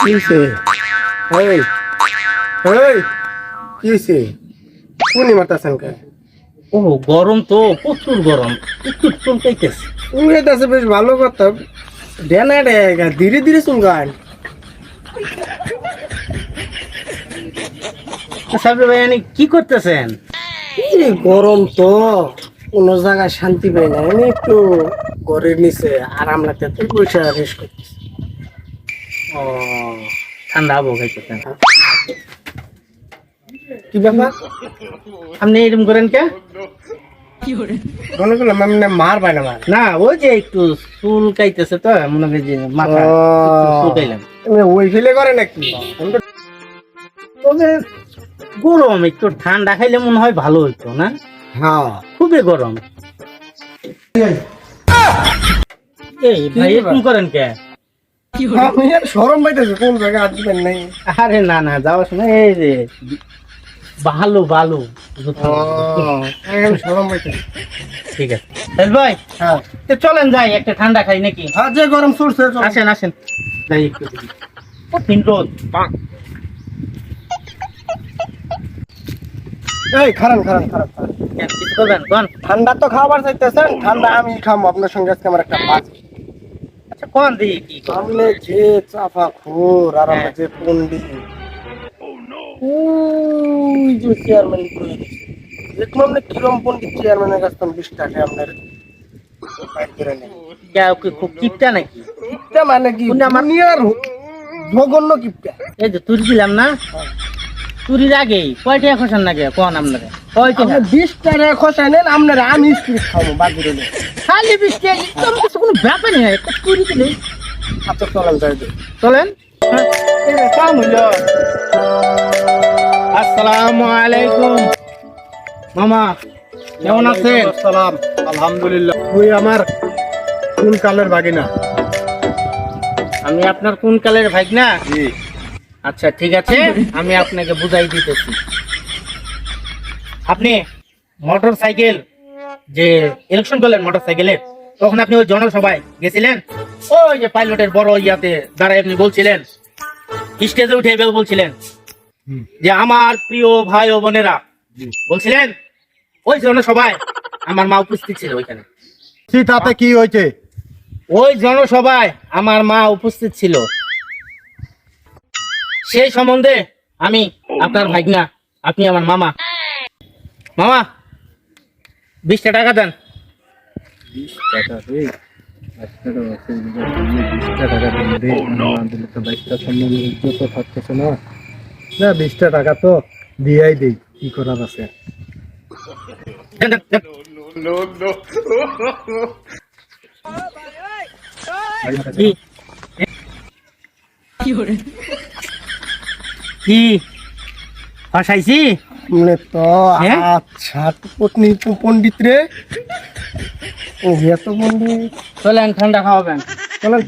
কি হয়েছে এই এই কি হয়েছে কোনি মারতাছেন কে ও গরম তো প্রচুর গরম। একটু চমকাইতেছে উড়াইতেছে বেশ ভালো কথা ডেনা ডেগা ধীরে ধীরে চুলগান সাহেব ভাই আপনি কি করতেছেন? এই গরম তো কোনো জায়গায় শান্তি পাই না। আমি একটু ঘরের নিচে আরাম লাগতে পয়সা রেস্ট করতেছি। ও ঠান্ডা আবহাওয়া খাইতেছেন। কি ব্যাপার? আপনি এরকম করেন কে? মনে করলাম আমি না মার পাই না মার না ওই যে একটু চুল কাইতেছে তো মনে করি যে মাথা। চুল কাইলাম। ওই ফেলে করে নাকি? তবে গরম একটু ঠান্ডা খাইলে মনে হয় ভালো হইতো না? হ্যাঁ। খুবই গরম। এই ভাই এরকম করেন কে? সরম পাইতেছি কোন জায়গায় হাত দিবেন নাই। আরে না না যাওয়ার সময় এই যে ভালো ভালো সরম পাইতেছি। ঠিক আছে। ভাই হ্যাঁ। চলেন যাই একটা ঠান্ডা খাই নাকি? হ্যাঁ যে গরম। আসেন আসেন। যাই একটু রোদ এই খারান খারান খারান খারান। কিছু করবেন কোন? ঠান্ডা তো খাবার চাইতেছেন ঠান্ডা আমি খাম আপনার সঙ্গে আজকে আমার একটা বাজ। আচ্ছা কোন দিই কি সামনে যে চাপা খোর আর আমরা যে পন্ডিত ওই যে চেয়ারম্যান করে দেখলাম আপনি কিরম পন্ডিত চেয়ারম্যানের কাছ থেকে বিশ টাকা আপনার বাইর করে নেন। খুব কিপটা নাকি? কিপটা মানে কি? আমার- দুনিয়ার জঘন্য কিপটা। এই যে তুরি দিলাম না তুরির আগে কয় টাকা খসান নাকি কোন আপনারা? কয় টাকা বিশ টাকা আপনার আমি স্পিরিট খাব বাকি রইলে। খালি বিশ টাকা কিছু কোনো ব্যাপার নেই একটা তুরি দিলে চলেন যাই চলেন? হ্যাঁ, এই যে কাম হইল। আসসালামু আলাইকুম। মামা কেমন আছেন? সালাম আলহামদুলিল্লাহ। তুই আমার কোন কালের বাগিনা আমি আপনার কোন কালের ভাই না জি। আচ্ছা ঠিক আছে আমি আপনাকে বুঝাই দিতেছি। আপনি মোটর সাইকেল যে ইলেকশন করলেন মোটর সাইকেলে তখন আপনি ওই জনসভায় গেছিলেন? ওই যে পাইলটের বড় ইয়াতে দাঁড়ায় আপনি বলছিলেন স্টেজে উঠে এভাবে বলছিলেন যে আমার প্রিয় ভাই ও বোনেরা বলছিলেন ওই জনসভায় আমার মা উপস্থিত ছিল ওইখানে। তাতে কি হয়েছে? ওই জনসভায় আমার মা উপস্থিত ছিল। সেই সম্বন্ধে আমি আপনার ভাগনা আপনি আমার মামা। মামা বিশটা টাকা দেন। না না বিশটা টাকা তো দিয়াই দেই কি করার আছে। কি? কি ফাঁসাইছি মানে তো হ্যাঁ? আচ্ছা পত্নী তো পণ্ডিত রে। ও এত পণ্ডিত। চলেন ঠান্ডা খাওয়াবেন। চলেন।